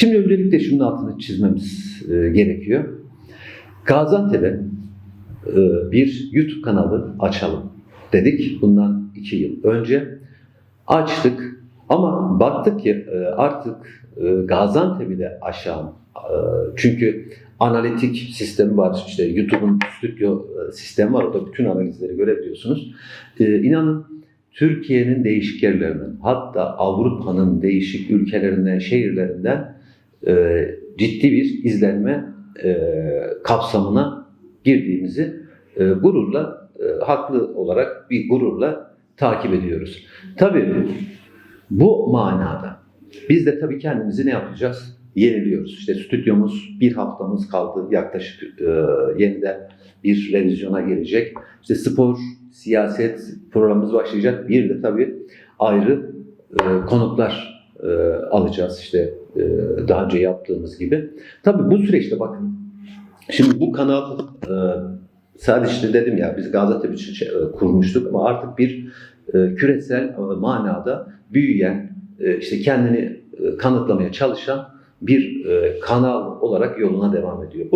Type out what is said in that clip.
Şimdi öncelikle şunun altını çizmemiz e, gerekiyor. Gaziantep'e e, bir YouTube kanalı açalım dedik bundan iki yıl önce. Açtık ama baktık ki e, artık Gaziantep'i de aşan e, çünkü analitik sistemi var işte YouTube'un stüdyo sistemi var orada bütün analizleri görebiliyorsunuz. E, inanın Türkiye'nin değişik yerlerinden hatta Avrupa'nın değişik ülkelerinden şehirlerinden e, ciddi bir izlenme e, kapsamına girdiğimizi e, gururla e, haklı olarak bir gururla takip ediyoruz. Tabii bu manada biz de tabii kendimizi ne yapacağız? Yeniliyoruz. İşte stüdyomuz bir haftamız kaldı yaklaşık e, yeniden bir revizyona gelecek. İşte spor, siyaset programımız başlayacak. Bir de tabii ayrı e, konuklar e, alacağız işte e, daha önce yaptığımız gibi. Tabii bu süreçte bakın şimdi bu kanal e, sadece işte dedim ya biz Gaziantep için şey, e, kurmuştuk ama artık bir e, küresel e, manada büyüyen e, işte kendini e, kanıtlamaya çalışan bir e, kanal olarak yoluna devam ediyor.